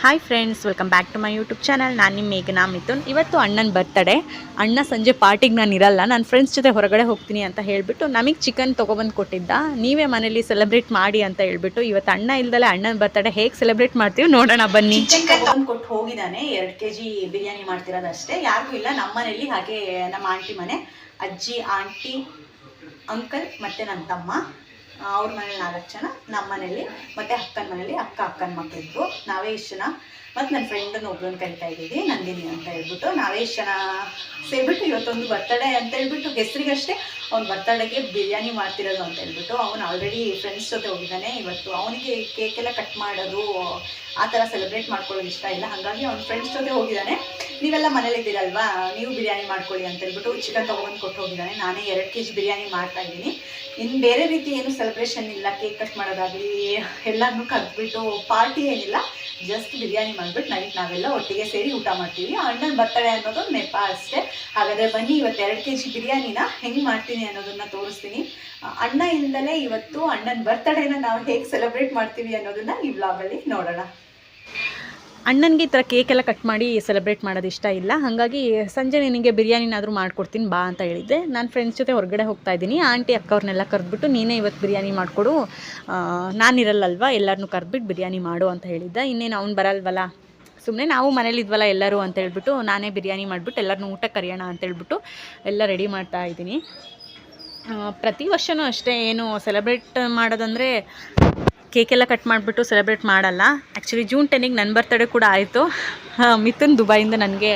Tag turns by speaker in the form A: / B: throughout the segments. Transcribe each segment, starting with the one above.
A: Hi friends welcome back to my YouTube channel ನಾನು ನಿಮ್ಮ ಮೇಘನಾ ಮಿಥುನ್. ಇವತ್ತು ಅಣ್ಣನ ಬರ್ತಡೆ ಅಣ್ಣ ಸಂಜೆ ಪಾರ್ಟಿಗೆ ನಾನು ಇರಲ್ಲ ನನ್ನ ಫ್ರೆಂಡ್ಸ್ ಜೊತೆ ಹೊರಗಡೆ ಹೋಗ್ತೀನಿ ಅಂತ ಹೇಳಿಬಿಟ್ಟು ನಮಗೆ ಚಿಕನ್ ತೊಗೊಬಂದು ಕೊಟ್ಟಿದ್ದ. ನೀವೇ ಮನೇಲಿ ಸೆಲೆಬ್ರೇಟ್ ಮಾಡಿ ಅಂತ ಹೇಳ್ಬಿಟ್ಟು ಇವತ್ತು ಅಣ್ಣ ಇಲ್ದಲೆ ಅಣ್ಣನ ಬರ್ತಡೆ ಹೇಗೆ ಸೆಲೆಬ್ರೇಟ್ ಮಾಡ್ತೀವಿ ನೋಡೋಣ ಬನ್ನಿ. ಚಿಕನ್ ತೊಗೊಂಡು ಕೊಟ್ಟು ಹೋಗಿದ್ದಾನೆ. ಎರಡು ಕೆ ಜಿ ಬಿರಿಯಾನಿ ಮಾಡ್ತಿರೋದಷ್ಟೇ. ಯಾರಿಗೂ ಇಲ್ಲ ನಮ್ಮ ಮನೇಲಿ ಹಾಗೆ ನಮ್ಮ ಆಂಟಿ ಮನೆ. ಅಜ್ಜಿ ಆಂಟಿ ಅಂಕಲ್ ಮತ್ತು ನನ್ನ ತಮ್ಮ. ಅವ್ರ ಮನೇಲಿ ನಾಲ್ಕು ಜನ ನಮ್ಮ ಮನೇಲಿ ಮತ್ತು ಅಕ್ಕನ ಮನೇಲಿ ಅಕ್ಕ, ಅಕ್ಕನ ಮಕ್ಕಳಿದ್ವು ನಾವೇ ಇಷ್ಟು ಜನ ಮತ್ತು ನನ್ನ ಫ್ರೆಂಡನ್ನು ಒಬ್ರನ್ನ ಕರಿತಾ ಇದ್ದೀವಿ, ನಂದಿನಿ ಅಂತ ಹೇಳ್ಬಿಟ್ಟು. ನಾವೇ ಇಷ್ಟು ಜನ ಸೇರಿಬಿಟ್ಟು ಇವತ್ತೊಂದು ಬರ್ತಡೇ ಅಂತ ಹೇಳ್ಬಿಟ್ಟು ಹೆಸರಿಗಷ್ಟೇ ಅವ್ನ ಬರ್ತಡೇಗೆ ಬಿರಿಯಾನಿ ಮಾಡ್ತಿರೋದು ಅಂತ ಹೇಳ್ಬಿಟ್ಟು ಅವನು ಆಲ್ರೆಡಿ ಫ್ರೆಂಡ್ಸ್ ಜೊತೆ ಹೋಗಿದ್ದಾನೆ. ಇವತ್ತು ಅವನಿಗೆ ಕೇಕೆಲ್ಲ ಕಟ್ ಮಾಡೋದು, ಆ ಥರ ಸೆಲೆಬ್ರೇಟ್ ಮಾಡ್ಕೊಳ್ಳೋದು ಇಷ್ಟ ಇಲ್ಲ. ಹಾಗಾಗಿ ಅವ್ನ ಫ್ರೆಂಡ್ಸ್ ಜೊತೆ ಹೋಗಿದ್ದಾನೆ. ನೀವೆಲ್ಲ ಮನೇಲಿದ್ದೀರಲ್ವಾ ನೀವು ಬಿರಿಯಾನಿ ಮಾಡ್ಕೊಳ್ಳಿ ಅಂತ ಹೇಳ್ಬಿಟ್ಟು ಚಿಕನ್ ತೊಗೊಬಂದು ಕೊಟ್ಟು ಹೋಗಿದ್ದಾನೆ. ನಾನೇ ಎರಡು ಕೆ ಜಿ ಬಿರಿಯಾನಿ ಮಾಡ್ತಾ ಇದ್ದೀನಿ. ಇನ್ನು ಬೇರೆ ರೀತಿ ಏನು ಸೆಲೆಬ್ರೇಷನ್ ಇಲ್ಲ ಕೇಕ್ ಕಟ್ ಮಾಡೋದಾಗಲಿ ಎಲ್ಲರನ್ನು ಕರೆದ್ಬಿಟ್ಟು ಪಾರ್ಟಿ ಏನಿಲ್ಲ. ಜಸ್ಟ್ ಬಿರಿಯಾನಿ ಮಾಡಿಬಿಟ್ಟು ನೈಟ್ ನಾವೆಲ್ಲ ಒಟ್ಟಿಗೆ ಸೇರಿ ಊಟ ಮಾಡ್ತೀವಿ. ಅಣ್ಣನ ಬರ್ತಡೆ ಅನ್ನೋದು ನೆಪ ಅಷ್ಟೇ. ಹಾಗಾದರೆ ಬನ್ನಿ, ಇವತ್ತು ಎರಡು ಕೆ ಜಿ ಬಿರಿಯಾನಿನ ಹೆಂಗೆ ಮಾಡ್ತೀನಿ ಅನ್ನೋದನ್ನು ತೋರಿಸ್ತೀನಿ. ಅಣ್ಣ ಇಲ್ದಲೇ ಇವತ್ತು ಅಣ್ಣನ ಬರ್ತಡೇನ ನಾವು ಹೇಗೆ ಸೆಲೆಬ್ರೇಟ್ ಮಾಡ್ತೀವಿ ಅನ್ನೋದನ್ನು ಈ ವ್ಲಾಗಲ್ಲಿ ನೋಡೋಣ. ಅಣ್ಣನಿಗೆ ಈ ಥರ ಕೇಕ್ ಎಲ್ಲ ಕಟ್ ಮಾಡಿ ಸೆಲೆಬ್ರೇಟ್ ಮಾಡೋದು ಇಷ್ಟ ಇಲ್ಲ. ಹಾಗಾಗಿ ಸಂಜೆ ನಿನಗೆ ಬಿರಿಯಾನಿನಾದರೂ ಮಾಡ್ಕೊಡ್ತೀನಿ, ಬಾ ಅಂತ ಹೇಳಿದ್ದೆ. ನಾನು ಫ್ರೆಂಡ್ಸ್ ಜೊತೆ ಹೊರಗಡೆ ಹೋಗ್ತಾ ಇದ್ದೀನಿ. ಆಂಟಿ ಅಕ್ಕವ್ರನ್ನೆಲ್ಲ ಕರೆದ್ಬಿಟ್ಟು, ನೀನೇ ಇವತ್ತು ಬಿರಿಯಾನಿ ಮಾಡಿಕೊಡು. ನಾನಿರಲ್ಲಲ್ವ ಎಲ್ಲರನ್ನೂ ಕರೆದ್ಬಿಟ್ಟು ಬಿರಿಯಾನಿ ಮಾಡು ಅಂತ ಹೇಳಿದ್ದೆ. ಇನ್ನೇನು ಅವ್ನು ಬರಲ್ವಲ್ಲ? ಸುಮ್ಮನೆ ನಾವು ಮನೇಲಿದ್ವಲ್ಲ ಎಲ್ಲರೂ ಅಂತ ಹೇಳ್ಬಿಟ್ಟು, ನಾನೇ ಬಿರಿಯಾನಿ ಮಾಡಿಬಿಟ್ಟು ಎಲ್ಲರನ್ನೂ ಊಟ ಕರೆಯೋಣ ಅಂತ ಹೇಳ್ಬಿಟ್ಟು, ಎಲ್ಲ ರೆಡಿ ಮಾಡ್ತಾ ಇದ್ದೀನಿ. ಪ್ರತಿ ವರ್ಷವೂ ಅಷ್ಟೇ ಏನು ಸೆಲೆಬ್ರೇಟ್ ಮಾಡೋದಂದರೆ ಕೇಕೆಲ್ಲ ಕಟ್ ಮಾಡಿಬಿಟ್ಟು ಸೆಲೆಬ್ರೇಟ್ ಮಾಡಲ್ಲ. ಆ್ಯಕ್ಚುಲಿ ಜೂನ್ ಟೆನ್ನಿಗೆ ನನ್ನ ಬರ್ತಡೇ ಕೂಡ ಆಯಿತು. ಮಿಥುನ್ ದುಬೈಯಿಂದ ನನಗೆ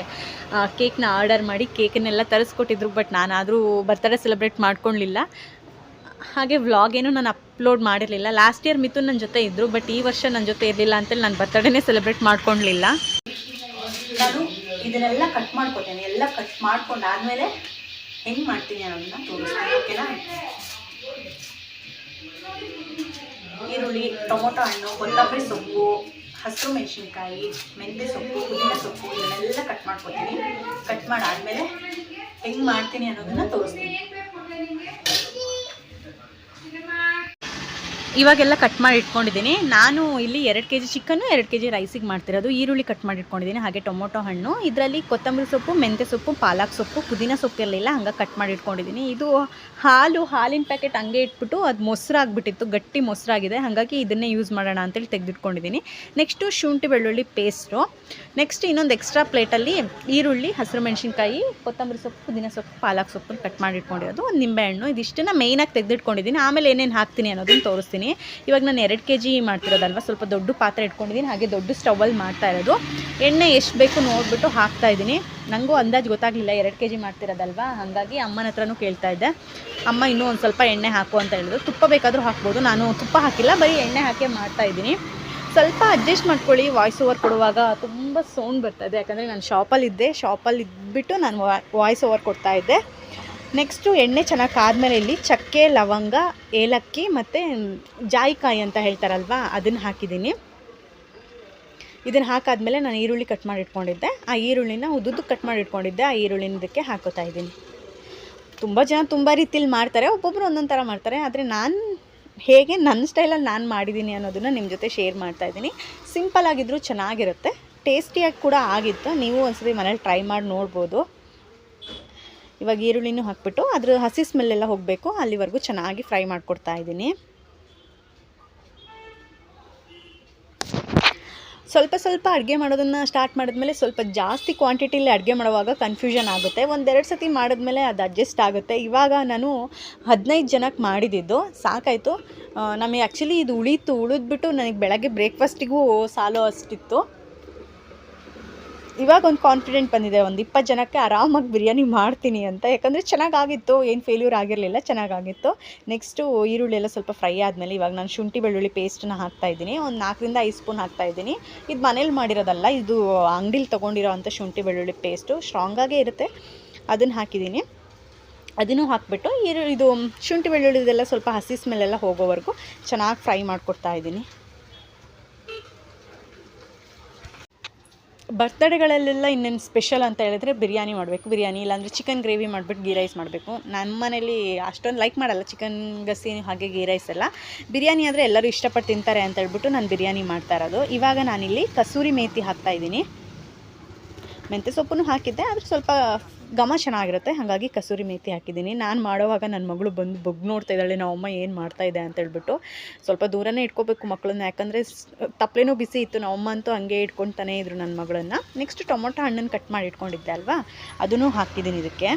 A: ಕೇಕ್ನ ಆರ್ಡರ್ ಮಾಡಿ ಕೇಕನ್ನೆಲ್ಲ ತರಿಸ್ಕೊಟ್ಟಿದ್ರು ಬಟ್ ನಾನಾದರೂ ಬರ್ತಡೇ ಸೆಲೆಬ್ರೇಟ್ ಮಾಡ್ಕೊಳ್ಳಿಲ್ಲ ಹಾಗೆ ವ್ಲಾಗ್ ಏನು ನಾನು ಅಪ್ಲೋಡ್ ಮಾಡಿರಲಿಲ್ಲ. ಲಾಸ್ಟ್ ಇಯರ್ ಮಿಥುನ್ ನನ್ನ ಜೊತೆ ಇದ್ದರು ಬಟ್ ಈ ವರ್ಷ ನನ್ನ ಜೊತೆ ಇರಲಿಲ್ಲ ಅಂತೇಳಿ ನಾನು ಬರ್ತಡೇನೇ ಸೆಲೆಬ್ರೇಟ್ ಮಾಡ್ಕೊಳ್ಲಿಲ್ಲ. ನಾನು ಇದನ್ನೆಲ್ಲ ಕಟ್ ಮಾಡ್ಕೊತೇನೆ. ಎಲ್ಲ ಕಟ್ ಮಾಡ್ಕೊಂಡಾದ್ಮೇಲೆ ಹೆಂಗೆ ಮಾಡ್ತೀನಿ ಅನ್ನೋದನ್ನ ತೋರಿಸ್ತೀನಿ ಓಕೆನಾ ಈರುಳ್ಳಿ, ಟೊಮೊಟೊ ಹಣ್ಣು, ಕೊತ್ತಂಬರಿ ಸೊಪ್ಪು, ಹಸಿರು ಮೆಣಸಿನ್ಕಾಯಿ, ಮೆಂತ್ಯ ಸೊಪ್ಪು, ಪುದೀನ ಸೊಪ್ಪು ಇವನ್ನೆಲ್ಲ ಕಟ್ ಮಾಡ್ಕೊತೀನಿ. ಕಟ್ ಮಾಡಾದ್ಮೇಲೆ ಹೆಂಗೆ ಮಾಡ್ತೀನಿ ಅನ್ನೋದನ್ನು ತೋರಿಸ್ತೀನಿ. ಇವಾಗೆಲ್ಲ ಕಟ್ ಮಾಡಿ ಇಟ್ಕೊಂಡಿದ್ದೀನಿ. ನಾನು ಇಲ್ಲಿ ಎರಡು ಕೆ ಜಿ ಚಿಕನ್ನು ಎರಡು ಕೆ ಜಿ ರೈಸಿಗೆ ಮಾಡ್ತಿರೋದು. ಈರುಳ್ಳಿ ಕಟ್ ಮಾಡಿ ಇಟ್ಕೊಂಡಿದ್ದೀನಿ. ಹಾಗೆ ಟೊಮೊಟೊ ಹಣ್ಣು. ಇದರಲ್ಲಿ ಕೊತ್ತಂಬರಿ ಸೊಪ್ಪು, ಮೆಂತ್ಯ ಸೊಪ್ಪು, ಪಾಲಕ್ ಸೊಪ್ಪು, ಪುದೀನ ಸೊಪ್ಪು ಇರಲಿಲ್ಲ ಹಂಗೆ ಕಟ್ ಮಾಡಿ ಇಟ್ಕೊಂಡಿದ್ದೀನಿ. ಇದು ಹಾಲು, ಹಾಲಿನ ಪ್ಯಾಕೆಟ್ ಹಂಗೆ ಇಟ್ಬಿಟ್ಟು ಅದು ಮೊಸರಾಗ್ಬಿಟ್ಟಿತ್ತು ಗಟ್ಟಿ ಮೊಸರಾಗಿದೆ ಹಾಗಾಗಿ ಇದನ್ನೇ ಯೂಸ್ ಮಾಡೋಣ ಅಂತೇಳಿ ತೆಗೆದಿಟ್ಕೊಂಡಿದ್ದೀನಿ. ನೆಕ್ಸ್ಟು ಶುಂಠಿ ಬೆಳ್ಳುಳ್ಳಿ ಪೇಸ್ಟು ನೆಕ್ಸ್ಟ್ ಇನ್ನೊಂದು ಎಕ್ಸ್ಟ್ರಾ ಪ್ಲೇಟಲ್ಲಿ ಈರುಳ್ಳಿ, ಹಸಿರು ಮೆಣಸಿನ್ಕಾಯಿ, ಕೊತ್ತಂಬರಿ ಸೊಪ್ಪು, ಪುದೀನ ಸೊಪ್ಪು, ಪಾಲಕ್ ಸೊಪ್ಪು ಕಟ್ ಮಾಡಿ ಇಟ್ಕೊಂಡಿರೋದು. ಒಂದು ನಿಂಬೆಹಣ್ಣು ಇದಿಷ್ಟನ್ನು ಮೇಯ್ನಾಗಿ ತೆಗೆದಿಟ್ಕೊಂಡಿದ್ದೀನಿ. ಆಮೇಲೆ ಏನೇನು ಹಾಕ್ತೀನಿ ಅನ್ನೋದನ್ನು ತೋರಿಸ್ತೀನಿ. ಇವಾಗ ನಾನು ಎರಡು ಕೆ ಜಿ ಮಾಡ್ತಿರೋದಲ್ವ? ಸ್ವಲ್ಪ ದೊಡ್ಡ ಪಾತ್ರೆ ಇಟ್ಕೊಂಡಿದ್ದೀನಿ ಹಾಗೆ ದೊಡ್ಡ ಸ್ಟವಲ್ಲಿ ಮಾಡ್ತಾ ಇರೋದು. ಎಣ್ಣೆ ಎಷ್ಟು ಬೇಕು ನೋಡಿಬಿಟ್ಟು ಹಾಕ್ತಾ ಇದ್ದೀನಿ. ನನಗೂ ಅಂದಾಜು ಗೊತ್ತಾಗಲಿಲ್ಲ ಎರಡು ಕೆ ಜಿ ಮಾಡ್ತಿರೋದಲ್ವಾ? ಹಾಗಾಗಿ ಅಮ್ಮನ ಹತ್ರನೂ ಕೇಳ್ತಾ ಇದ್ದೆ. ಅಮ್ಮ ಇನ್ನೂ ಒಂದು ಸ್ವಲ್ಪ ಎಣ್ಣೆ ಹಾಕು ಅಂತ ಹೇಳಿದ್ರು. ತುಪ್ಪ ಬೇಕಾದರೂ ಹಾಕ್ಬೋದು. ನಾನು ತುಪ್ಪ ಹಾಕಿಲ್ಲ, ಬರೀ ಎಣ್ಣೆ ಹಾಕಿ ಮಾಡ್ತಾ ಇದ್ದೀನಿ. ಸ್ವಲ್ಪ ಅಡ್ಜಸ್ಟ್ ಮಾಡ್ಕೊಳ್ಳಿ. ವಾಯ್ಸ್ ಓವರ್ ಕೊಡುವಾಗ ತುಂಬ ಸೌಂಡ್ ಬರ್ತದೆ ಯಾಕಂದರೆ ನಾನು ಶಾಪಲ್ಲಿದ್ದೆ ಶಾಪಲ್ಲಿ ಇದ್ಬಿಟ್ಟು ನಾನು ವಾಯ್ಸ್ ಓವರ್ ಕೊಡ್ತಾ ಇದ್ದೆ. ನೆಕ್ಸ್ಟು ಎಣ್ಣೆ ಚೆನ್ನಾಗಿ ಕಾದ್ಮೇಲೆ ಇಲ್ಲಿ ಚಕ್ಕೆ, ಲವಂಗ, ಏಲಕ್ಕಿ ಮತ್ತು ಜಾಯಿಕಾಯಿ ಅಂತ ಹೇಳ್ತಾರಲ್ವಾ, ಅದನ್ನು ಹಾಕಿದ್ದೀನಿ. ಇದನ್ನು ಹಾಕಾದ್ಮೇಲೆ ನಾನು ಈರುಳ್ಳಿ ಕಟ್ ಮಾಡಿ ಇಟ್ಕೊಂಡಿದ್ದೆ ಆ ಈರುಳ್ಳಿನ ಉದ್ದುದ್ದು ಕಟ್ ಮಾಡಿ ಇಟ್ಕೊಂಡಿದ್ದೆ ಆ ಈರುಳ್ಳಿನದಕ್ಕೆ ಹಾಕೋತಾ ಇದ್ದೀನಿ. ತುಂಬ ಜನ ತುಂಬ ರೀತಿಲಿ ಮಾಡ್ತಾರೆ ಒಬ್ಬೊಬ್ಬರು ಒಂದೊಂದು ಥರ ಮಾಡ್ತಾರೆ, ಆದರೆ ನಾನು ಹೇಗೆ ನನ್ನ ಸ್ಟೈಲಲ್ಲಿ ನಾನು ಮಾಡಿದ್ದೀನಿ ಅನ್ನೋದನ್ನು ನಿಮ್ಮ ಜೊತೆ ಶೇರ್ ಮಾಡ್ತಾ ಇದ್ದೀನಿ. ಸಿಂಪಲ್ ಆಗಿದ್ದರೂ ಚೆನ್ನಾಗಿರುತ್ತೆ, ಟೇಸ್ಟಿಯಾಗಿ ಕೂಡ ಆಗಿತ್ತು. ನೀವು ಒಂದ್ಸರಿ ಮನೇಲಿ ಟ್ರೈ ಮಾಡಿ ನೋಡ್ಬೋದು. ಇವಾಗ ಈರುಳ್ಳಿನೂ ಹಾಕ್ಬಿಟ್ಟು ಅದ್ರ ಹಸಿ ಸ್ಮೆಲ್ಲೆಲ್ಲ ಹೋಗಬೇಕು. ಅಲ್ಲಿವರೆಗೂ ಚೆನ್ನಾಗಿ ಫ್ರೈ ಮಾಡಿಕೊಡ್ತಾ ಇದ್ದೀನಿ. ಸ್ವಲ್ಪ ಸ್ವಲ್ಪ ಅಡುಗೆ ಮಾಡೋದನ್ನು ಸ್ಟಾರ್ಟ್ ಮಾಡಿದ್ಮೇಲೆ ಸ್ವಲ್ಪ ಜಾಸ್ತಿ ಕ್ವಾಂಟಿಟಿಲಿ ಅಡುಗೆ ಮಾಡುವಾಗ ಕನ್ಫ್ಯೂಷನ್ ಆಗುತ್ತೆ. ಒಂದೆರಡು ಸತಿ ಮಾಡಿದ್ಮೇಲೆ ಅದು ಅಡ್ಜಸ್ಟ್ ಆಗುತ್ತೆ. ಇವಾಗ ನಾನು ಹದಿನೈದು ಜನಕ್ಕೆ ಮಾಡಿದ್ದು. ಸಾಕಾಯಿತು. ನಮಗೆ ಆ್ಯಕ್ಚುಲಿ ಇದು ಉಳೀತು. ಉಳಿದ್ಬಿಟ್ಟು ನನಗೆ ಬೆಳಗ್ಗೆ ಬ್ರೇಕ್ಫಾಸ್ಟಿಗೂ ಸಾಲೋ ಅಷ್ಟಿತ್ತು. ಇವಾಗ ಒಂದು ಕಾನ್ಫಿಡೆಂಟ್ ಬಂದಿದೆ, ಒಂದು ಇಪ್ಪತ್ತು ಜನಕ್ಕೆ ಆರಾಮಾಗಿ ಬಿರಿಯಾನಿ ಮಾಡ್ತೀನಿ ಅಂತ. ಯಾಕಂದರೆ ಚೆನ್ನಾಗಾಗಿತ್ತು, ಏನು ಫೇಲ್ಯೂರ್ ಆಗಿರಲಿಲ್ಲ, ಚೆನ್ನಾಗಾಗಿತ್ತು. ನೆಕ್ಸ್ಟು ಈರುಳ್ಳಿ ಎಲ್ಲ ಸ್ವಲ್ಪ ಫ್ರೈ ಆದಮೇಲೆ ಇವಾಗ ನಾನು ಶುಂಠಿ ಬೆಳ್ಳುಳ್ಳಿ ಪೇಸ್ಟನ್ನ ಹಾಕ್ತಾ ಇದ್ದೀನಿ. ಒಂದು ನಾಲ್ಕರಿಂದ ಐದು ಸ್ಪೂನ್ ಹಾಕ್ತಾ ಇದ್ದೀನಿ. ಇದು ಮನೇಲಿ ಮಾಡಿರೋದಲ್ಲ, ಇದು ಅಂಗಡಿಲಿ ತೊಗೊಂಡಿರೋ ಅಂಥ ಶುಂಠಿ ಬೆಳ್ಳುಳ್ಳಿ ಪೇಸ್ಟು ಸ್ಟ್ರಾಂಗಾಗೇ ಇರುತ್ತೆ. ಅದನ್ನು ಹಾಕಿದ್ದೀನಿ. ಅದನ್ನು ಹಾಕ್ಬಿಟ್ಟು ಇದು ಶುಂಠಿ ಬೆಳ್ಳುಳ್ಳಿದೆಲ್ಲ ಸ್ವಲ್ಪ ಹಸಿ ಸ್ಮೆಲ್ಲೆಲ್ಲ ಹೋಗೋವರೆಗೂ ಚೆನ್ನಾಗಿ ಫ್ರೈ ಮಾಡಿಕೊಡ್ತಾ ಇದ್ದೀನಿ. ಬರ್ತಡೇಗಳಲ್ಲೆಲ್ಲ ಇನ್ನೇನು ಸ್ಪೆಷಲ್ ಅಂತ ಹೇಳಿದ್ರೆ ಬಿರಿಯಾನಿ ಮಾಡಬೇಕು. ಬಿರಿಯಾನಿ ಇಲ್ಲಾಂದರೆ ಚಿಕನ್ ಗ್ರೇವಿ ಮಾಡಿಬಿಟ್ಟು ಗೀ ರೈಸ್ ಮಾಡಬೇಕು. ನಮ್ಮ ಮನೇಲಿ ಅಷ್ಟೊಂದು ಲೈಕ್ ಮಾಡಲ್ಲ ಚಿಕನ್ ಗಸಿ ಹಾಗೆ ಗೀ ರೈಸ್ ಎಲ್ಲ. ಬಿರಿಯಾನಿ ಆದರೆ ಎಲ್ಲರೂ ಇಷ್ಟಪಟ್ಟು ತಿಂತಾರೆ ಅಂತ ಹೇಳ್ಬಿಟ್ಟು ನಾನು ಬಿರಿಯಾನಿ ಮಾಡ್ತಾ ಇರೋದು. ಇವಾಗ ನಾನಿಲ್ಲಿ ಕಸೂರಿ ಮೇಥಿ ಹಾಕ್ತಾ ಇದ್ದೀನಿ. ಮೆಂತ್ಯ ಸೊಪ್ಪನ್ನು ಹಾಕಿದ್ದೆ, ಆದರೆ ಸ್ವಲ್ಪ ಘಮ ಚೆನ್ನಾಗಿರುತ್ತೆ, ಹಾಗಾಗಿ ಕಸೂರಿ ಮೇಥಿ ಹಾಕಿದ್ದೀನಿ. ನಾನು ಮಾಡೋವಾಗ ನನ್ನ ಮಗಳು ಬಂದು ಬಗ್ ನೋಡ್ತಾ ಇದ್ದಾಳೆ ನಮ್ಮಮ್ಮ ಏನು ಮಾಡ್ತಾ ಇದೆ? ಅಂತ ಹೇಳ್ಬಿಟ್ಟು ಸ್ವಲ್ಪ ದೂರನೇ ಇಟ್ಕೋಬೇಕು ಮಕ್ಕಳನ್ನ ಯಾಕಂದರೆ ತಪ್ಪಲೇನೂ ಬಿಸಿ ಇತ್ತು ನಮ್ಮಮ್ಮ ಅಂತೂ ಹಂಗೆ ಇಟ್ಕೊತಾನೆ ಇದ್ರು ನನ್ನ ಮಗಳನ್ನು. ನೆಕ್ಸ್ಟ್ ಟೊಮೊಟೊ ಹಣ್ಣನ್ನು ಕಟ್ ಮಾಡಿ ಇಟ್ಕೊಂಡಿದ್ದೆ ಅಲ್ವಾ? ಅದನ್ನು ಹಾಕಿದ್ದೀನಿ ಇದಕ್ಕೆ.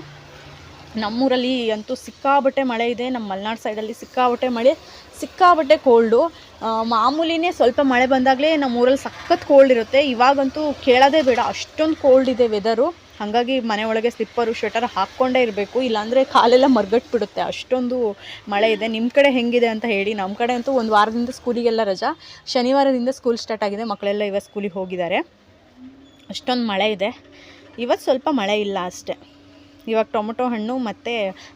A: ನಮ್ಮೂರಲ್ಲಿ ಅಂತೂ ಸಿಕ್ಕಾಬಟ್ಟೆ ಮಳೆ ಇದೆ. ನಮ್ಮ ಮಲೆನಾಡು ಸೈಡಲ್ಲಿ ಸಿಕ್ಕಾಬಟ್ಟೆ ಮಳೆ, ಸಿಕ್ಕಾಬಟ್ಟೆ ಕೋಲ್ಡು. ಮಾಮೂಲಿನೇ ಸ್ವಲ್ಪ ಮಳೆ ಬಂದಾಗಲೇ ನಮ್ಮೂರಲ್ಲಿ ಸಖತ್ ಕೋಲ್ಡ್ ಇರುತ್ತೆ. ಇವಾಗಂತೂ ಕೇಳೋದೇ ಬೇಡ, ಅಷ್ಟೊಂದು ಕೋಲ್ಡ್ ಇದೆ ವೆದರು ಹಾಗಾಗಿ ಮನೆ ಒಳಗೆ ಸ್ಲಿಪ್ಪರು ಶ್ವೆಟರ್ ಹಾಕ್ಕೊಂಡೇ ಇರಬೇಕು. ಇಲ್ಲಾಂದರೆ ಕಾಲೆಲ್ಲ ಮರ್ಗಟ್ಬಿಡುತ್ತೆ. ಅಷ್ಟೊಂದು ಮಳೆ ಇದೆ. ನಿಮ್ಮ ಕಡೆ ಹೆಂಗಿದೆ ಅಂತ ಹೇಳಿ. ನಮ್ಮ ಕಡೆ ಅಂತೂ ಒಂದು ವಾರದಿಂದ ಸ್ಕೂಲಿಗೆಲ್ಲ ರಜಾ. ಶನಿವಾರದಿಂದ ಸ್ಕೂಲ್ ಸ್ಟಾರ್ಟ್ ಆಗಿದೆ. ಮಕ್ಕಳೆಲ್ಲ ಇವತ್ತು ಸ್ಕೂಲಿಗೆ ಹೋಗಿದ್ದಾರೆ. ಅಷ್ಟೊಂದು ಮಳೆ ಇದೆ. ಇವತ್ತು ಸ್ವಲ್ಪ ಮಳೆ ಇಲ್ಲ ಅಷ್ಟೇ. ಇವಾಗ ಟೊಮೊಟೊ ಹಣ್ಣು ಮತ್ತು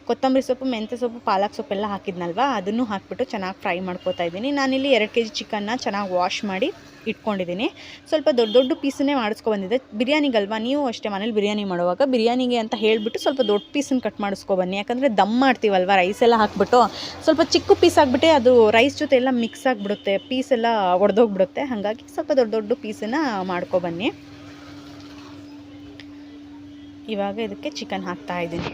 A: ಕೊತ್ತಂಬರಿ ಸೊಪ್ಪು, ಮೆಂತ್ಯ ಸೊಪ್ಪು, ಪಾಲಕ್ ಸೊಪ್ಪೆಲ್ಲ ಹಾಕಿದ್ನಲ್ವ? ಅದನ್ನು ಹಾಕಿಬಿಟ್ಟು ಚೆನ್ನಾಗಿ ಫ್ರೈ ಮಾಡ್ಕೊತಾ ಇದ್ದೀನಿ. ನಾನಿಲ್ಲಿ ಎರಡು ಕೆ ಜಿ ಚಿಕನ್ನ ಚೆನ್ನಾಗಿ ವಾಶ್ ಮಾಡಿ ಇಟ್ಕೊಂಡಿದ್ದೀನಿ. ಸ್ವಲ್ಪ ದೊಡ್ಡ ದೊಡ್ಡ ಪೀಸನ್ನೇ ಮಾಡಿಸ್ಕೊಬಂದಿದ್ದೆ ಬಿರಿಯಾನಿಗಲ್ವಾ? ನೀವು ಅಷ್ಟೇ ಮನೇಲಿ ಬಿರಿಯಾನಿ ಮಾಡುವಾಗ ಬಿರಿಯಾನಿಗೆ ಅಂತ ಹೇಳಿಬಿಟ್ಟು ಸ್ವಲ್ಪ ದೊಡ್ಡ ಪೀಸನ್ನು ಕಟ್ ಮಾಡಿಸ್ಕೊಬನ್ನಿ ಯಾಕಂದರೆ ದಮ್ ಮಾಡ್ತೀವಲ್ವ ರೈಸ್ ಎಲ್ಲ ಹಾಕ್ಬಿಟ್ಟು. ಸ್ವಲ್ಪ ಚಿಕ್ಕ ಪೀಸ್ ಆಗಿಬಿಟ್ಟೆ, ಅದು ರೈಸ್ ಜೊತೆ ಎಲ್ಲ ಮಿಕ್ಸ್ ಆಗಿಬಿಡುತ್ತೆ. ಪೀಸ್ ಎಲ್ಲ ಒಡೆದೋಗ್ಬಿಡುತ್ತೆ. ಹಾಗಾಗಿ ಸ್ವಲ್ಪ ದೊಡ್ಡ ದೊಡ್ಡ ಪೀಸನ್ನು ಮಾಡ್ಕೊಬನ್ನಿ ಇವಾಗ ಇದಕ್ಕೆ ಚಿಕನ್ ಹಾಕ್ತಾ ಇದ್ದೀನಿ.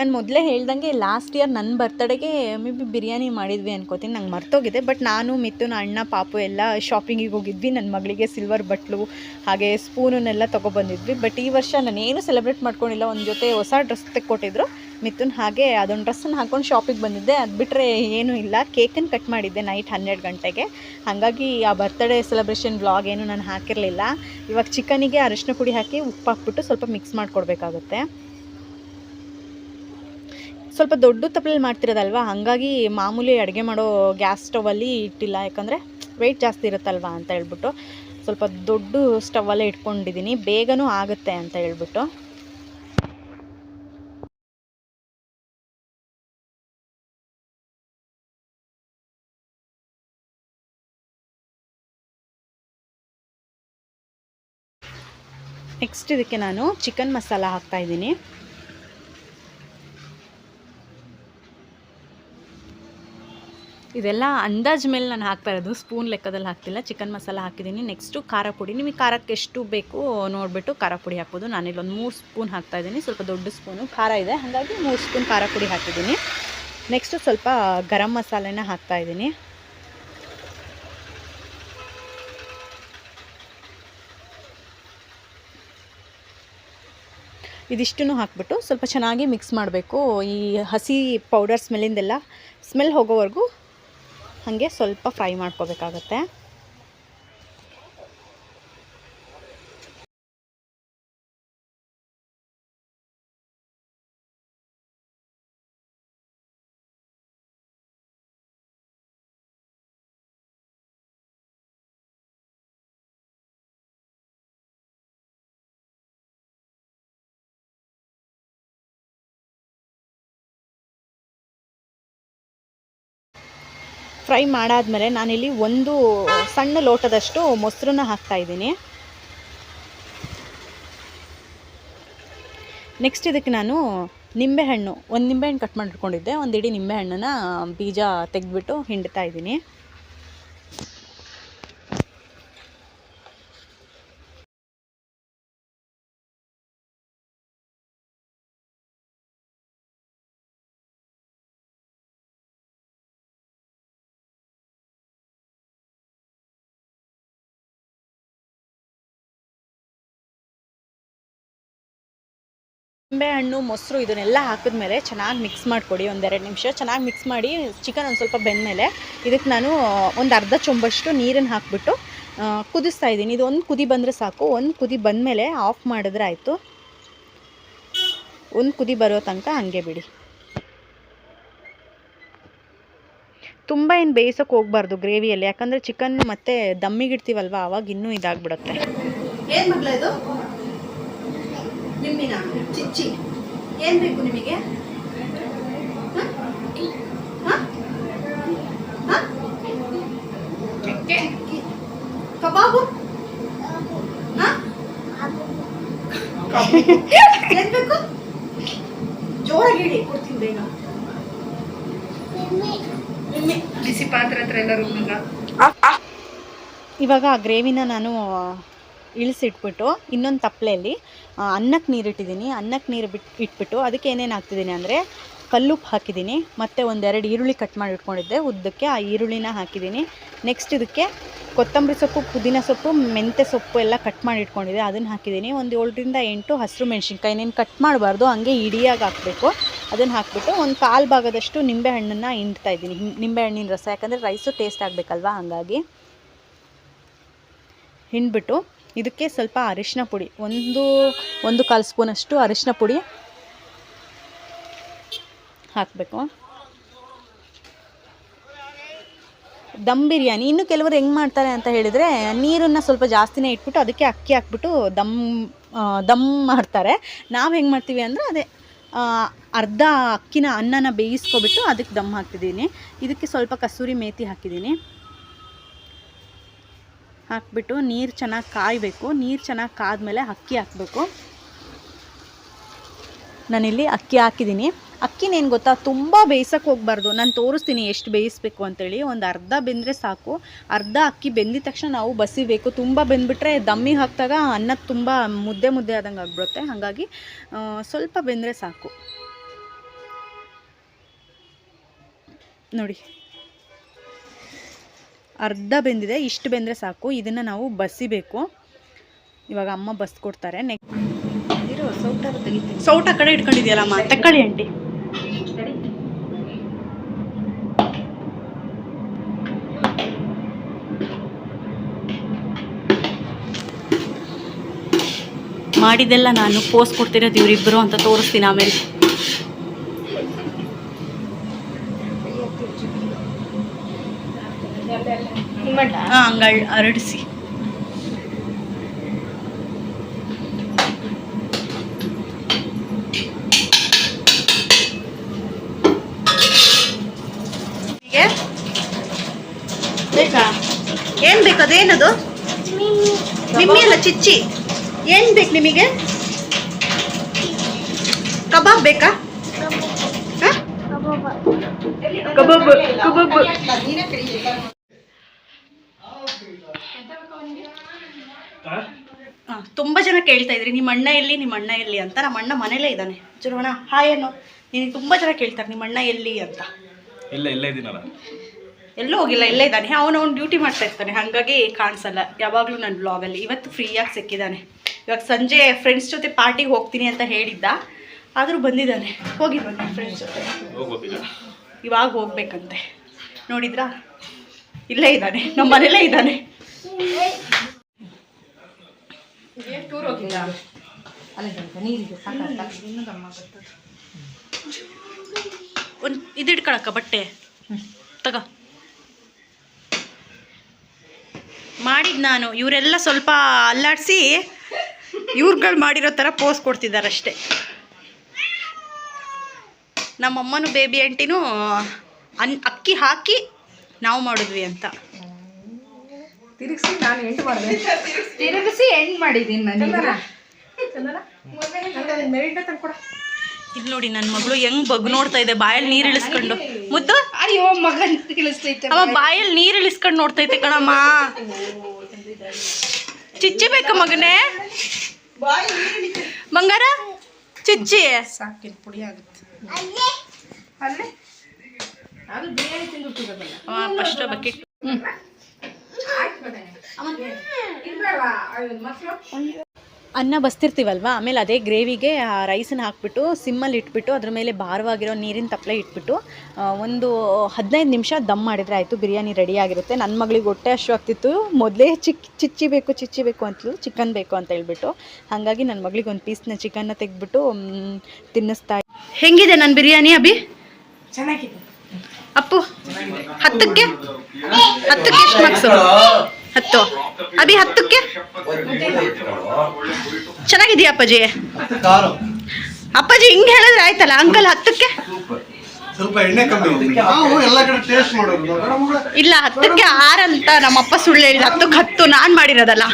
A: ನಾನು ಮೊದಲೇ ಹೇಳ್ದಂಗೆ ಲಾಸ್ಟ್ ಇಯರ್ ನನ್ನ ಬರ್ತಡೆಗೆ ಮೇ ಬಿ ಬಿರಿಯಾನಿ ಮಾಡಿದ್ವಿ ಅನ್ಕೋತೀನಿ. ನಂಗೆ ಮರ್ತೋಗಿದೆ. ಬಟ್ ನಾನು ಮಿಥುನ್ ಅಣ್ಣ, ಪಾಪು ಎಲ್ಲ ಶಾಪಿಂಗಿಗೆ ಹೋಗಿದ್ವಿ. ನನ್ನ ಮಗಳಿಗೆ ಸಿಲ್ವರ್ ಬಟ್ಲು ಹಾಗೆ ಸ್ಪೂನನ್ನೆಲ್ಲ ತೊಗೊಬಂದಿದ್ವಿ. ಬಟ್ ಈ ವರ್ಷ ನಾನೇನು ಸೆಲೆಬ್ರೇಟ್ ಮಾಡ್ಕೊಂಡಿಲ್ಲ. ಒಂದು ಜೊತೆ ಹೊಸ ಡ್ರೆಸ್ ತೆಕ್ಕೊಟ್ಟಿದ್ರು. ಮಿಥುನ್ ಹಾಗೆ ಅದೊಂದು ಡ್ರೆಸ್ಸನ್ನು ಹಾಕ್ಕೊಂಡು ಶಾಪಿಗೆ ಬಂದಿದ್ದೆ. ಅದು ಬಿಟ್ಟರೆ ಏನೂ ಇಲ್ಲ. ಕೇಕನ್ನು ಕಟ್ ಮಾಡಿದ್ದೆ ನೈಟ್ ಹನ್ನೆರಡು ಗಂಟೆಗೆ. ಹಾಗಾಗಿ ಆ ಬರ್ತ್ಡೇ ಸೆಲೆಬ್ರೇಷನ್ ವ್ಲಾಗ್ ಏನು ನಾನು ಹಾಕಿರಲಿಲ್ಲ. ಇವಾಗ ಚಿಕನಿಗೆ ಅರಿಶಿನ ಪುಡಿ ಹಾಕಿ ಉಪ್ಪು ಹಾಕ್ಬಿಟ್ಟು ಸ್ವಲ್ಪ ಮಿಕ್ಸ್ ಮಾಡಿಕೊಡ್ಬೇಕಾಗುತ್ತೆ. ಸ್ವಲ್ಪ ದೊಡ್ಡ ತಪ್ಪಲಲ್ಲಿ ಮಾಡ್ತಿರೋದಲ್ವ? ಹಾಗಾಗಿ ಮಾಮೂಲಿ ಅಡುಗೆ ಮಾಡೋ ಗ್ಯಾಸ್ ಸ್ಟವಲ್ಲಿ ಇಟ್ಟಿಲ್ಲ. ಯಾಕಂದರೆ ವೆಯ್ಟ್ ಜಾಸ್ತಿ ಇರುತ್ತಲ್ವ ಅಂತ ಹೇಳ್ಬಿಟ್ಟು ಸ್ವಲ್ಪ ದೊಡ್ಡ ಸ್ಟವಲ್ಲೇ ಇಟ್ಕೊಂಡಿದ್ದೀನಿ. ಬೇಗನೂ ಆಗುತ್ತೆ ಅಂತ ಹೇಳ್ಬಿಟ್ಟು. ನೆಕ್ಸ್ಟ್ ಇದಕ್ಕೆ ನಾನು ಚಿಕನ್ ಮಸಾಲ ಹಾಕ್ತಾ ಇದೆಲ್ಲ ಅಂದಾಜ್ ಮೇಲೆ ನಾನು ಹಾಕ್ತಾ ಇರೋದು. ಸ್ಪೂನ್ ಲೆಕ್ಕದಲ್ಲಿ ಹಾಕ್ತಿಲ್ಲ. ಚಿಕನ್ ಮಸಾಲ ಹಾಕಿದ್ದೀನಿ. ನೆಕ್ಸ್ಟು ಖಾರ ಪುಡಿ. ನಿಮಗೆ ಖಾರಕ್ಕೆ ಎಷ್ಟು ಬೇಕು ನೋಡಿಬಿಟ್ಟು ಖಾರ ಪುಡಿ ಹಾಕ್ಬೋದು. ನಾನಿಲ್ಲಿ ಒಂದು ಮೂರು ಸ್ಪೂನ್ ಹಾಕ್ತಾ ಇದ್ದೀನಿ. ಸ್ವಲ್ಪ ದೊಡ್ಡ ಸ್ಪೂನು ಖಾರ ಇದೆ. ಹಾಗಾಗಿ ಮೂರು ಸ್ಪೂನ್ ಖಾರ ಪುಡಿ ಹಾಕಿದ್ದೀನಿ. ನೆಕ್ಸ್ಟು ಸ್ವಲ್ಪ ಗರಂ ಮಸಾಲೆನ ಹಾಕ್ತಾ ಇದ್ದೀನಿ. ಇದಿಷ್ಟನ್ನು ಹಾಕ್ಬಿಟ್ಟು ಸ್ವಲ್ಪ ಚೆನ್ನಾಗಿ ಮಿಕ್ಸ್ ಮಾಡಬೇಕು. ಈ ಹಸಿ ಪೌಡರ್ ಸ್ಮೆಲ್ಲಿಂದೆಲ್ಲ ಸ್ಮೆಲ್ ಹೋಗೋವರೆಗೂ ಹಾಗೆ ಸ್ವಲ್ಪ ಫ್ರೈ ಮಾಡ್ಕೋಬೇಕಾಗತ್ತೆ. ಫ್ರೈ ಮಾಡಾದಮೇಲೆ ನಾನಿಲ್ಲಿ ಒಂದು ಸಣ್ಣ ಲೋಟದಷ್ಟು ಮೊಸರನ್ನ ಹಾಕ್ತಾ ಇದ್ದೀನಿ. ನೆಕ್ಸ್ಟ್ ಇದಕ್ಕೆ ನಾನು ನಿಂಬೆಹಣ್ಣು, ಒಂದು ನಿಂಬೆಹಣ್ಣು ಕಟ್ ಮಾಡಿಟ್ಕೊಂಡಿದ್ದೆ ಒಂದು ಇಡೀ ನಿಂಬೆಹಣ್ಣನ್ನು ಬೀಜ ತೆಗೆದ್ಬಿಟ್ಟು ಹಿಂಡ್ತಾ ಇದ್ದೀನಿ. ಹಣ್ಣು ಮೊಸರು ಇದನ್ನೆಲ್ಲ ಹಾಕಿದ್ಮೇಲೆ ಚೆನ್ನಾಗಿ ಮಿಕ್ಸ್ ಮಾಡಿಕೊಡಿ, ಒಂದೆರಡು ನಿಮಿಷ. ಚೆನ್ನಾಗಿ ಮಿಕ್ಸ್ ಮಾಡಿ ಚಿಕನ್ ಒಂದು ಸ್ವಲ್ಪ ಬೆಂದಮೇಲೆ ಇದಕ್ಕೆ ನಾನು, ಒಂದು ಅರ್ಧ ಚೊಂಬಷ್ಟು ನೀರನ್ನು ಹಾಕಿಬಿಟ್ಟು ಕುದಿಸ್ತಾ ಇದ್ದೀನಿ. ಇದು ಒಂದು ಕುದಿ ಬಂದರೆ ಸಾಕು. ಒಂದು ಕುದಿ ಬಂದಮೇಲೆ ಆಫ್ ಮಾಡಿದ್ರೆ ಆಯಿತು. ಒಂದು ಕುದಿ ಬರೋ ತನಕ ಹಂಗೆ ಬಿಡಿ. ತುಂಬ ಏನು ಬೇಯಿಸೋಕೆ ಹೋಗ್ಬಾರ್ದು ಗ್ರೇವಿಯಲ್ಲಿ. ಯಾಕಂದರೆ ಚಿಕನ್ ಮತ್ತು ದಮ್ಮಿಗಿಡ್ತೀವಲ್ವ ಆವಾಗ ಇನ್ನೂ ಇದಾಗ್ಬಿಡುತ್ತೆ.
B: ಏನು ಇದು? ನಿಮ್ಮಿನ ಚಿಚ್ಚಿ ಏನ್ ಬೇಕು ನಿಮಗೆ ಹ? ಹ? ಹ? ಕಬಾಬು ಹ? ಏನ್ ಬೇಕು ಜೋರಾಗಿ ಹೇಳಿ ಕೊಡ್ತೀನಿ ಬೇಗ ನಿಮ್ಮಿ.
C: ಬಿಸಿ ಪಾತ್ರೆ ಹತ್ರ ಎಲ್ಲರೂ ಈಗ
A: ಇವಾಗ ಆ ಗ್ರೇವಿನ ನಾನು ಇಳಿಸಿಟ್ಬಿಟ್ಟು ಇನ್ನೊಂದು ತಪ್ಪಲೆಯಲ್ಲಿ ಅನ್ನಕ್ಕೆ ನೀರಿಟ್ಟಿದ್ದೀನಿ, ಅನ್ನಕ್ಕೆ ನೀರು ಬಿಟ್ಟು ಇಟ್ಬಿಟ್ಟು ಅದಕ್ಕೆ ಏನೇನು ಹಾಕ್ತಿದ್ದೀನಿ ಅಂದರೆ ಕಲ್ಲುಪ್ಪು ಹಾಕಿದ್ದೀನಿ, ಮತ್ತು ಒಂದೆರಡು ಈರುಳ್ಳಿ ಕಟ್ ಮಾಡಿ ಇಟ್ಕೊಂಡಿದ್ದೆ, ಉದ್ದಕ್ಕೆ ಆ ಈರುಳ್ಳಿನ ಹಾಕಿದ್ದೀನಿ. ನೆಕ್ಸ್ಟ್ ಇದಕ್ಕೆ ಕೊತ್ತಂಬರಿ ಸೊಪ್ಪು, ಪುದೀನ ಸೊಪ್ಪು, ಮೆಂತ್ಯ ಸೊಪ್ಪು ಎಲ್ಲ ಕಟ್ ಮಾಡಿ ಇಟ್ಕೊಂಡಿದ್ದೆ, ಅದನ್ನು ಹಾಕಿದ್ದೀನಿ. ಒಂದು ಏಳರಿಂದ ಎಂಟು ಹಸಿರು ಮೆಣಸಿನ್ಕಾಯಿ ನೀನು ಕಟ್ ಮಾಡಬಾರ್ದು, ಹಂಗೆ ಇಡಿಯಾಗಿ ಹಾಕಬೇಕು. ಅದನ್ನು ಹಾಕಿಬಿಟ್ಟು ಒಂದು ಕಾಲು ಭಾಗದಷ್ಟು ನಿಂಬೆಹಣ್ಣನ್ನು ಹಿಂಡ್ತಾ ಇದ್ದೀನಿ. ನಿಂಬೆಹಣ್ಣಿನ ರಸ, ಯಾಕಂದರೆ ರೈಸು ಟೇಸ್ಟ್ ಆಗಬೇಕಲ್ವಾ, ಹಾಗಾಗಿ. ಹಿಂಡ್ಬಿಟ್ಟು ಇದಕ್ಕೆ ಸ್ವಲ್ಪ ಅರಿಶಿನ ಪುಡಿ, ಒಂದು ಒಂದು ಕಾಲು ಸ್ಪೂನಷ್ಟು ಅರಿಶಿನ ಪುಡಿ ಹಾಕಬೇಕು. ದಮ್ ಬಿರಿಯಾನಿ, ಇನ್ನು ಕೆಲವರು ಹೆಂಗೆ ಮಾಡ್ತಾರೆ ಅಂತ ಹೇಳಿದರೆ, ನೀರನ್ನು ಸ್ವಲ್ಪ ಜಾಸ್ತಿನೇ ಇಟ್ಬಿಟ್ಟು ಅದಕ್ಕೆ ಅಕ್ಕಿ ಹಾಕ್ಬಿಟ್ಟು ದಮ್ ದಮ್ ಮಾಡ್ತಾರೆ. ನಾವು ಹೆಂಗೆ ಮಾಡ್ತೀವಿ ಅಂದರೆ ಅದೇ ಅರ್ಧ ಅಕ್ಕಿನ ಅನ್ನನ ಬೇಯಿಸ್ಕೊಬಿಟ್ಟು ಅದಕ್ಕೆ ದಮ್ ಹಾಕ್ತಿದ್ದೀನಿ. ಇದಕ್ಕೆ ಸ್ವಲ್ಪ ಕಸೂರಿ ಮೇತಿ ಹಾಕಿದ್ದೀನಿ. ಹಾಕ್ಬಿಟ್ಟು ನೀರು ಚೆನ್ನಾಗಿ ಕಾಯಬೇಕು. ನೀರು ಚೆನ್ನಾಗಿ ಕಾದ್ಮೇಲೆ ಅಕ್ಕಿ ಹಾಕಬೇಕು. ನಾನಿಲ್ಲಿ ಅಕ್ಕಿ ಹಾಕಿದ್ದೀನಿ. ಅಕ್ಕಿನೇನು ಗೊತ್ತಾ? ತುಂಬ ಬೇಯಿಸೋಕೆ ಹೋಗ್ಬಾರ್ದು. ನಾನು ತೋರಿಸ್ತೀನಿ ಎಷ್ಟು ಬೇಯಿಸ್ಬೇಕು ಅಂತೇಳಿ. ಒಂದು ಅರ್ಧ ಬೆಂದರೆ ಸಾಕು. ಅರ್ಧ ಅಕ್ಕಿ ಬೆಂದಿದ ತಕ್ಷಣ ನಾವು ಬಸಿಬೇಕು. ತುಂಬ ಬೆಂದ್ಬಿಟ್ರೆ ದಮ್ಮಿ ಹಾಕಿದಾಗ ಅನ್ನ ತುಂಬ ಮುದ್ದೆ ಮುದ್ದೆ ಆದಂಗೆ ಆಗ್ಬಿಡುತ್ತೆ. ಹಾಗಾಗಿ ಸ್ವಲ್ಪ ಬೆಂದರೆ ಸಾಕು. ನೋಡಿ. ಅರ್ಧ ಬೆಂದಿದೆ ಇಷ್ಟು ಬೆಂದರೆ ಸಾಕು. ಇದನ್ನು ನಾವು ಬಸಿಬೇಕು. ಇವಾಗ ಅಮ್ಮ
B: ಬಸ್ ಕೊಡ್ತಾರೆ.
A: ಸೌಟ ಕಡೆ ಇಟ್ಕೊಂಡಿದ್ಯಲ್ಲಮ್ಮ ತಕ್ಕಳಿ ಅಂಟಿ ಮಾಡಿದೆಲ್ಲ ನಾನು ಪೋಸ್ಟ್ ಕೊಡ್ತಿರೋದು ಇವರಿಬ್ಬರು ಅಂತ ತೋರಿಸ್ತೀನಿ ಆಮೇಲೆ.
B: ಬೇಕಾ? ಏನ್ ಬೇಕು ಅದೇನದು ನಿಮ್ಮಿ. ಅಲ್ಲ ಚಿಚ್ಚಿ? ಏನ್ ಬೇಕು ನಿಮಗೆ? ಕಬಾಬ್ ಬೇಕಾ? ಹ? ಕಬಾಬ್. ಕಬಾಬ್ ತುಂಬಾ ಜನ ಕೇಳ್ತಾ ಇದ್ರಿ ನಿಮ್ಮ ಅಣ್ಣ ಎಲ್ಲಿ ನಿಮ್ಮ ಅಣ್ಣ ಎಲ್ಲಿ? ಅಂತ. ನಮ್ಮ ಅಣ್ಣ ಮನೇಲೇ ಇದ್ದಾನೆ. ಚುರುವಣ ಹಾಯ್ ಅಣ್ಣ ನಿನಗೆ ತುಂಬಾ ಜನ ಕೇಳ್ತಾರೆ ನಿಮ್ಮ ಅಣ್ಣ ಎಲ್ಲಿ? ಅಂತ.
D: ಇಲ್ಲ ಇಲ್ಲೇ ಇದ್ದೀನಲ್ಲ.
B: ಎಲ್ಲೂ ಹೋಗಿಲ್ಲ ಇಲ್ಲೇ ಇದ್ದಾನೆ. ಅವನು ಅವ್ನು ಡ್ಯೂಟಿ ಮಾಡ್ತಾ ಇರ್ತಾನೆ. ಹಾಗಾಗಿ ಕಾಣಿಸಲ್ಲ. ಯಾವಾಗಲೂ ನನ್ನ ಬ್ಲಾಗಲ್ಲಿ ಇವತ್ತು ಫ್ರೀಯಾಗಿ ಸಿಕ್ಕಿದ್ದಾನೆ. ಇವಾಗ ಸಂಜೆ ಫ್ರೆಂಡ್ಸ್ ಜೊತೆ ಪಾರ್ಟಿಗೆ ಹೋಗ್ತೀನಿ ಅಂತ ಹೇಳಿದ್ದ. ಆದರೂ ಬಂದಿದ್ದಾನೆ. ಹೋಗಿ ಬನ್ನಿ ಫ್ರೆಂಡ್ಸ್ ಜೊತೆ. ಇವಾಗ ಹೋಗ್ಬೇಕಂತೆ. ನೋಡಿದ್ರಾ? ಇಲ್ಲೇ ಇದ್ದಾನೆ. ನಮ್ಮ ಮನೇಲೇ ಇದ್ದಾನೆ. ಟೂರ್ ಒಂದು ಇದು ಇಟ್ಕೊಳಕ್ಕ ಬಟ್ಟೆ. ತಗ. ಮಾಡಿದ್ ನಾನು. ಇವರೆಲ್ಲ ಸ್ವಲ್ಪ ಅಲ್ಲಾಡಿಸಿ ಇವ್ರುಗಳು ಮಾಡಿರೋ ಥರ ಪೋಸ್ ಕೊಡ್ತಿದ್ದಾರೆ ಅಷ್ಟೇ ನಮ್ಮಮ್ಮನೂ ಬೇಬಿ ಆಂಟಿನೂ ಅನ್ ಅಕ್ಕಿ ಹಾಕಿ ನಾವು ಮಾಡಿದ್ವಿ ಅಂತ.
C: ತಿರುಗಿಸಿ ನಾನು ಎಂಟು ಮಾಡಿದೆ. ತಿರುಗಿಸಿ ಎಂಟು ಮಾಡಿದ್ದೀನಿ ನಾನು ಮೆರಿಟ್ ತಂದ್ಕೊಡ
B: ಇದು ನೋಡಿ ನನ್ನ ಮಗಳು ಹೆಂಗ್ ಬಗ್ ನೋಡ್ತಾ ಇದೆ ಬಾಯಲ್ಲಿ ನೀರು ಇಳಿಸ್ಕೊಂಡು. ಮುದ್ದು
C: ಅಯ್ಯೋ ಮಗನ್ ತಿಳಿಸ್ತೈತೆ
B: ಅವ ಬಾಯಲ್ಲಿ ನೀರು ಇಳಿಸ್ಕೊಂಡು ನೋಡ್ತೈತೆ ಕಣಮ್ಮ. ಚಿಚ್ಚಿ ಬೇಕಾ ಮಗನೇ. ಬಂಗಾರ ಚಿಚ್ಚಿ.
C: ಸಾಕಿನ ಪುಡಿ ಆಗುತ್ತೆ. ಅಲ್ಲೇ. ಅದು ಬಿರಿಯಾನಿ ತಿಂದು
B: ಬಕೆಟ್ ಅನ್ನ ಬಸ್ತಿರ್ತೀವಲ್ವಾ? ಆಮೇಲೆ ಅದೇ ಗ್ರೇವಿಗೆ ಆ ರೈಸನ್ನ ಹಾಕ್ಬಿಟ್ಟು ಸಿಮ್ಮಲ್ಲಿ ಇಟ್ಬಿಟ್ಟು ಅದ್ರ ಮೇಲೆ ಭಾರವಾಗಿರೋ ನೀರಿನ ತಪ್ಪಲೆ ಇಟ್ಬಿಟ್ಟು ಒಂದು ಹದಿನೈದು ನಿಮಿಷ ದಮ್ ಮಾಡಿದರೆ ಆಯಿತು ಬಿರಿಯಾನಿ ರೆಡಿ ಆಗಿರುತ್ತೆ. ನನ್ನ ಮಗಳಿಗೆ ಹೊಟ್ಟೆ ಅಷ್ಟು ಆಗ್ತಿತ್ತು. ಮೊದಲೇ ಚಿಕ್ ಚಿಚ್ಚಿ ಬೇಕು ಚಿಚ್ಚಿ ಬೇಕು ಅಂತಲೂ ಚಿಕನ್ ಬೇಕು ಅಂತ ಹೇಳ್ಬಿಟ್ಟು. ಹಾಗಾಗಿ ನನ್ನ ಮಗಳಿಗೆ ಒಂದು ಪೀಸ್ನ ಚಿಕನ್ನ ತೆಗೆದ್ಬಿಟ್ಟು ತಿನ್ನಿಸ್ತಾ ಹೆಂಗಿದೆ ನನ್ನ ಬಿರಿಯಾನಿ ಅಭಿ?
C: ಚೆನ್ನಾಗಿದೆ.
B: ಅಪ್ಪು ಹತ್ತಕ್ಕೆ? ಹತ್ತಕ್ಕೆ ಎಷ್ಟು ಮಾರ್ಕ್ಸ್ ಹತ್ತು. ಅಭಿ ಹತ್ತಕ್ಕೆ? ಚೆನ್ನಾಗಿದೆಯಾ ಅಪ್ಪಾಜಿ? ಅಪ್ಪಾಜಿ ಹಿಂಗೆ ಹೇಳಿದ್ರೆ ಆಯ್ತಲ್ಲ ಅಂಕಲ್ ಹತ್ತಕ್ಕೆ. ಇಲ್ಲ ಹತ್ತಕ್ಕೆ ಆರಂತ ನಮ್ಮಪ್ಪ ಸುಳ್ಳು ಹೇಳಿದ ಹತ್ತಕ್ಕೆ ಹತ್ತು ನಾನು ಮಾಡಿರೋದಲ್ಲ.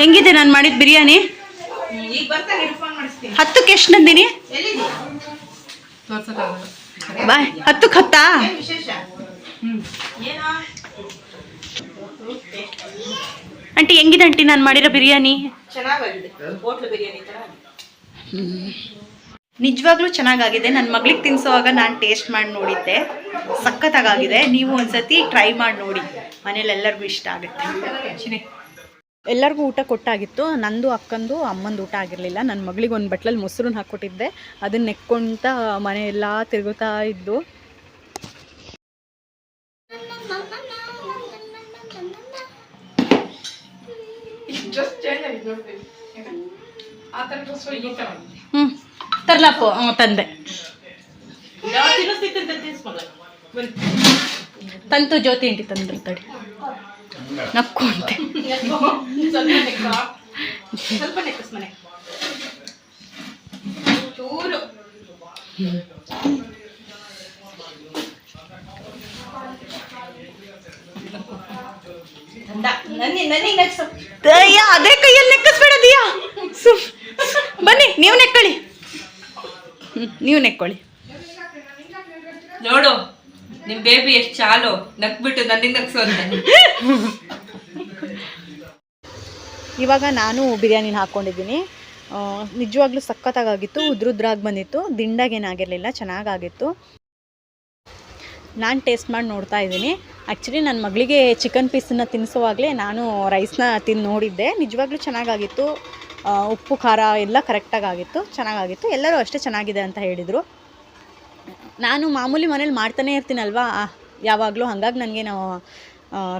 A: ಹೆಂಗಿದೆ ನಾನು ಮಾಡಿದ ಬಿರಿಯಾನಿ? ಹತ್ತಕ್ಕೆ ಎಷ್ಟು ನಂದಿನಿ? ಬಾಯ್ ಹತ್ತಕ್ಕೆ ಹತ್ತಾ? ಆಂಟಿ ಹೆಂಗಿದೆ ಆಂಟಿ ನಾನು ಮಾಡಿರೋ ಬಿರಿಯಾನಿ? ನಿಜವಾಗ್ಲೂ ಚೆನ್ನಾಗಾಗಿದೆ. ನನ್ನ ಮಗಳಿಗೆ ತಿನ್ಸೋವಾಗ ನಾನು ಟೇಸ್ಟ್ ಮಾಡಿ ನೋಡಿದ್ದೆ. ಸಖತ್ತಾಗಾಗಿದೆ. ನೀವು ಒಂದ್ಸತಿ ಟ್ರೈ ಮಾಡಿ ನೋಡಿ. ಮನೇಲಿ ಎಲ್ಲರಿಗೂ ಇಷ್ಟ ಆಗುತ್ತೆ. ಎಲ್ಲರಿಗೂ ಊಟ ಕೊಟ್ಟಾಗಿತ್ತು. ನಂದು ಅಕ್ಕಂದು ಅಮ್ಮಂದು ಊಟ ಆಗಿರಲಿಲ್ಲ. ನನ್ನ ಮಗಳಿಗೆ ಒಂದು ಬಟ್ಲಲ್ಲಿ ಮೊಸರನ್ನ ಹಾಕ್ಕೊಟ್ಟಿದ್ದೆ ಅದನ್ನ ನೆಕ್ಕೊಂತ ಮನೆಯೆಲ್ಲ ತಿರುಗುತ್ತಾ ಇದ್ದು. ಹ್ಞೂ ತರ್ಲಪ್ಪು ತಂದೆ. ತಂತು ಜ್ಯೋತಿ ಅಂಟಿ ತಂದು ತಡಿ ನಕ್ಕು ಅಂತೆ
B: ಸ್ವಲ್ಪ ನೆಕ್ಸ್ ಮನೆ ಚೂರು
A: ಅಯ್ಯ ಅದೇ ಕೈಯಲ್ಲಿ ನೆಕ್ಕಿಸ್ಬೇಡ ದಿಯಾ. ಸುಮ್. ಬನ್ನಿ ನೀವು ನೆಕ್ಕಳಿ ಹ್ಮ್, ನೀವು ನೆಕ್ಕೊಳ್ಳಿ.
E: ನೋಡು. ನಿಮ್ ಬೇಬಿ ಎಷ್ಟು ಚಾಲು? ನಕ್ಬಿಟ್ಟು ನನ್ನಿಂದ
A: ಇವಾಗ ನಾನು ಬಿರಿಯಾನಿನ ಹಾಕ್ಕೊಂಡಿದ್ದೀನಿ ಆ, ನಿಜವಾಗ್ಲೂ ಸಖತ್ತಾಗಿತ್ತು ಉದ್ರುದ್ರಾಗಿ ಬಂದಿತ್ತು ದಿಂಡಾಗೇನಾಗಿರಲಿಲ್ಲ ಚೆನ್ನಾಗಾಗಿತ್ತು. ನಾನು ಟೇಸ್ಟ್ ಮಾಡಿ ನೋಡ್ತಾ ಇದ್ದೀನಿ. ಆ್ಯಕ್ಚುಲಿ ನನ್ನ ಮಗಳಿಗೆ ಚಿಕನ್ ಪೀಸನ್ನ ತಿನ್ನಿಸುವಾಗಲೇ ನಾನು ರೈಸ್ನ ತಿಂದು ನೋಡಿದ್ದೆ. ನಿಜವಾಗ್ಲೂ ಚೆನ್ನಾಗಾಗಿತ್ತು. ಉಪ್ಪು ಖಾರ ಎಲ್ಲ ಕರೆಕ್ಟಾಗಿ ಆಗಿತ್ತು ಚೆನ್ನಾಗಾಗಿತ್ತು. ಎಲ್ಲರೂ ಅಷ್ಟೇ ಚೆನ್ನಾಗಿದೆ ಅಂತ ಹೇಳಿದರು. ನಾನು ಮಾಮೂಲಿ ಮನೇಲಿ ಮಾಡ್ತಾನೆ ಇರ್ತೀನಲ್ವಾ? ಯಾವಾಗಲೂ ಹಾಗಾಗಿ ನನಗೇನು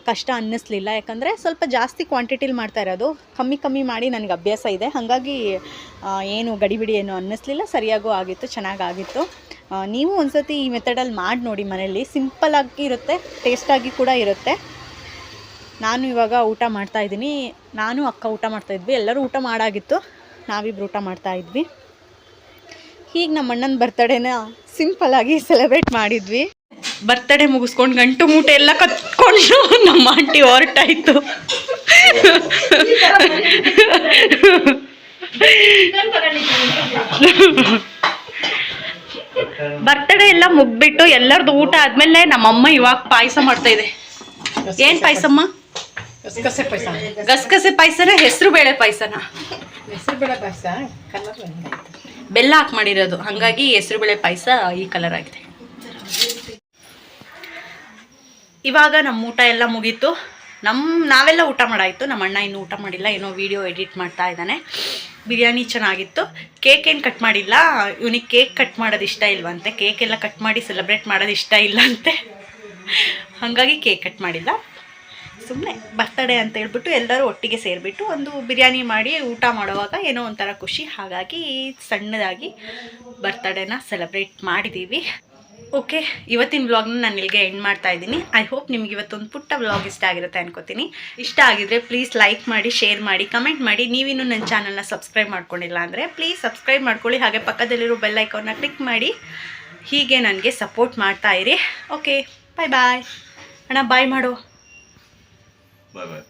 A: ಕಷ್ಟ ಅನ್ನಿಸ್ಲಿಲ್ಲ. ಯಾಕಂದರೆ ಸ್ವಲ್ಪ ಜಾಸ್ತಿ ಕ್ವಾಂಟಿಟಿಲಿ ಮಾಡ್ತಾ ಇರೋದು. ಕಮ್ಮಿ ಕಮ್ಮಿ ಮಾಡಿ ನನಗೆ ಅಭ್ಯಾಸ ಇದೆ. ಹಾಗಾಗಿ ಏನು ಗಡಿಬಿಡಿ ಏನು ಅನ್ನಿಸ್ಲಿಲ್ಲ. ಸರಿಯಾಗೂ ಆಗಿತ್ತು ಚೆನ್ನಾಗಾಗಿತ್ತು ನೀವು ನೀವು ಒಂದ್ಸತಿ ಈ ಮೆಥಡಲ್ಲಿ ಮಾಡಿ ನೋಡಿ ಮನೇಲಿ. ಸಿಂಪಲಾಗಿ ಇರುತ್ತೆ ಟೇಸ್ಟಾಗಿ ಕೂಡ ಇರುತ್ತೆ. ನಾನು ಇವಾಗ ಊಟ ಮಾಡ್ತಾ ಇದ್ದೀನಿ. ನಾನು, ಅಕ್ಕ ಊಟ ಮಾಡ್ತಾಯಿದ್ವಿ ಎಲ್ಲರೂ ಊಟ ಮಾಡಾಗಿತ್ತು. ನಾವಿಬ್ರು ಊಟ ಮಾಡ್ತಾ ಇದ್ವಿ. ಹೀಗೆ ನಮ್ಮ ಅಣ್ಣನ ಬರ್ತಡೇನ ಸಿಂಪಲ್ಲಾಗಿ ಸೆಲೆಬ್ರೇಟ್ ಮಾಡಿದ್ವಿ. ಬರ್ತಡೇ ಮುಗಿಸ್ಕೊಂಡು ಗಂಟು ಮೂಟೆ ಎಲ್ಲ ಕತ್ಕೊಂಡು ನಮ್ಮ ಆಂಟಿ ಹೊರಟಾಯ್ತು. ಬರ್ತಡೇ ಎಲ್ಲ ಮುಗ್ಬಿಟ್ಟು ಎಲ್ಲರದು ಊಟ ಆದ್ಮೇಲೆ ನಮ್ಮಮ್ಮ ಇವಾಗ ಪಾಯಸ ಮಾಡ್ತಾ ಇದೆ. ಏನ್ ಪಾಯಸಮ್ಮ?
B: ಗಸಗಸೆ ಪಾಯಸ.
A: ಗಸಗಸೆ ಪಾಯಸನ ಹೆಸರು ಬೇಳೆ ಪಾಯಸನ?
B: ಹೆಸರು ಬೇಳೆ ಪಾಯಸ ಕಲರ್
A: ಬೆಲ್ಲ ಹಾಕಿ ಮಾಡಿರೋದು. ಹಾಗಾಗಿ ಹೆಸರು ಬೇಳೆ ಪಾಯಸ ಈ ಕಲರ್ ಆಗಿದೆ. ಇವಾಗ ನಮ್ಮ ಊಟ ಎಲ್ಲ ಮುಗೀತು. ನಮ್ಮ ನಾವೆಲ್ಲ ಊಟ ಮಾಡಾಯಿತು. ನಮ್ಮ ಅಣ್ಣ ಇನ್ನೂ ಊಟ ಮಾಡಿಲ್ಲ, ಏನೋ ವಿಡಿಯೋ ಎಡಿಟ್ ಮಾಡ್ತಾ ಇದ್ದಾನೆ. ಬಿರಿಯಾನಿ ಚೆನ್ನಾಗಿತ್ತು. ಕೇಕ್ ಏನು ಕಟ್ ಮಾಡಿಲ್ಲ. ಇವನಿಗೆ ಕೇಕ್ ಕಟ್ ಮಾಡೋದು ಇಷ್ಟ ಇಲ್ವಂತೆ. ಕೇಕ್ ಎಲ್ಲ ಕಟ್ ಮಾಡಿ ಸೆಲೆಬ್ರೇಟ್ ಮಾಡೋದು ಇಷ್ಟ ಇಲ್ಲ ಅಂತೆ ಹಾಗಾಗಿ ಕೇಕ್ ಕಟ್ ಮಾಡಿಲ್ಲ. ಸುಮ್ಮನೆ ಬರ್ತಡೇ ಅಂತ ಹೇಳ್ಬಿಟ್ಟು ಎಲ್ಲರೂ ಒಟ್ಟಿಗೆ ಸೇರಿಬಿಟ್ಟು ಒಂದು ಬಿರಿಯಾನಿ ಮಾಡಿ ಊಟ ಮಾಡುವಾಗ ಏನೋ ಒಂಥರ ಖುಷಿ. ಹಾಗಾಗಿ ಸಣ್ಣದಾಗಿ ಬರ್ತಡೇನ ಸೆಲೆಬ್ರೇಟ್ ಮಾಡಿದ್ದೀವಿ ಓಕೆ, ಇವತ್ತಿನ ವ್ಲಾಗ್ನ ನಾನು ಇಲ್ಲಿಗೆ ಎಂಡ್ ಮಾಡ್ತಾ ಇದ್ದೀನಿ. ಐ ಹೋಪ್ ನಿಮ್ಗೆ ಇವತ್ತೊಂದು ಪುಟ್ಟ ವ್ಲಾಗ್ ಇಷ್ಟ ಆಗಿರುತ್ತೆ ಅನ್ಕೋತೀನಿ. ಇಷ್ಟ ಆಗಿದ್ರೆ ಪ್ಲೀಸ್ ಲೈಕ್ ಮಾಡಿ ಶೇರ್ ಮಾಡಿ ಕಮೆಂಟ್ ಮಾಡಿ. ನೀವಿನ್ನೂ ನನ್ನ ಚಾನಲ್ನ ಸಬ್ಸ್ಕ್ರೈಬ್ ಮಾಡ್ಕೊಂಡಿಲ್ಲ ಅಂದರೆ ಪ್ಲೀಸ್ ಸಬ್ಸ್ಕ್ರೈಬ್ ಮಾಡ್ಕೊಳ್ಳಿ. ಹಾಗೆ ಪಕ್ಕದಲ್ಲಿರೋ ಬೆಲ್ ಐಕಾನ್ನ ಕ್ಲಿಕ್ ಮಾಡಿ. ಹೀಗೆ ನನಗೆ ಸಪೋರ್ಟ್ ಮಾಡ್ತಾ ಇರಿ. ಓಕೆ ಬಾಯ್ ಬಾಯ್ ಅಣ್ಣ ಬಾಯ್ ಮಾಡು.
D: ಬಾಯ್ ಬಾಯ್